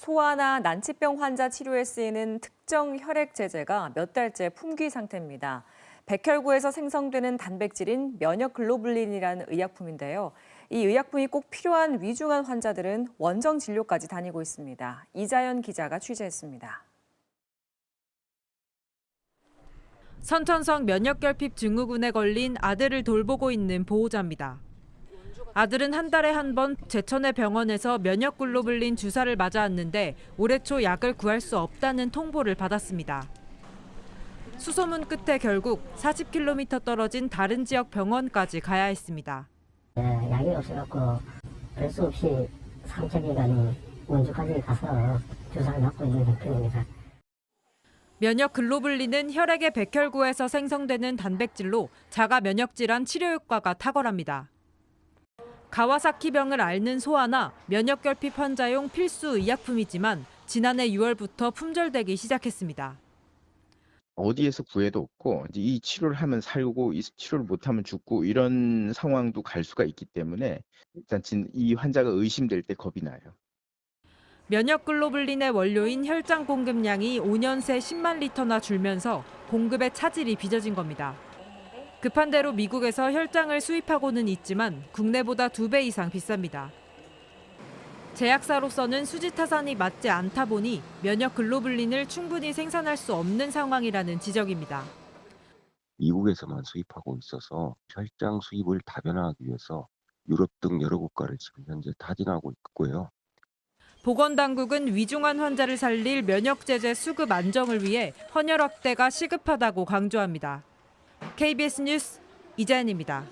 소아나 난치병 환자 치료에 쓰이는 특정 혈액 제제가 몇 달째 품귀 상태입니다. 백혈구에서 생성되는 단백질인 면역 글로불린이라는 의약품인데요. 이 의약품이 꼭 필요한 위중한 환자들은 원정 진료까지 다니고 있습니다. 이자연 기자가 취재했습니다. 선천성 면역결핍 증후군에 걸린 아들을 돌보고 있는 보호자입니다. 아들은 한 달에 한 번 제천의 병원에서 면역글로불린 주사를 맞아왔는데 올해 초 약을 구할 수 없다는 통보를 받았습니다. 수소문 끝에 결국 40km 떨어진 다른 지역 병원까지 가야 했습니다. 예, 약이 없어갖고 별수 없이 상처기관인 원주까지 가서 주사를 맞고 있는 형편입니다. 면역 글로불린은 혈액의 백혈구에서 생성되는 단백질로 자가 면역 질환 치료 효과가 탁월합니다. 가와사키병을 앓는 소아나 면역결핍 환자용 필수 의약품이지만 지난해 6월부터 품절되기 시작했습니다. 어디에서 구해도 없고 이 치료를 하면 살고 이 치료를 못하면 죽고 이런 상황도 갈 수가 있기 때문에 일단 진- 이 환자가 의심될 때 겁이 나요. 면역 글로불린의 원료인 혈장 공급량이 5년 새 10만 리터나 줄면서 공급의 차질이 빚어진 겁니다. 급한 대로 미국에서 혈장을 수입하고는 있지만 국내보다 두 배 이상 비쌉니다. 제약사로서는 수지 타산이 맞지 않다 보니 면역 글로불린을 충분히 생산할 수 없는 상황이라는 지적입니다. 미국에서만 수입하고 있어서 혈장 수입을 다변화하기 위해서 유럽 등 여러 국가를 지금 현재 타진하고 있고요. 보건당국은 위중한 환자를 살릴 면역제제 수급 안정을 위해 헌혈 확대가 시급하다고 강조합니다. KBS 뉴스 이자연입니다.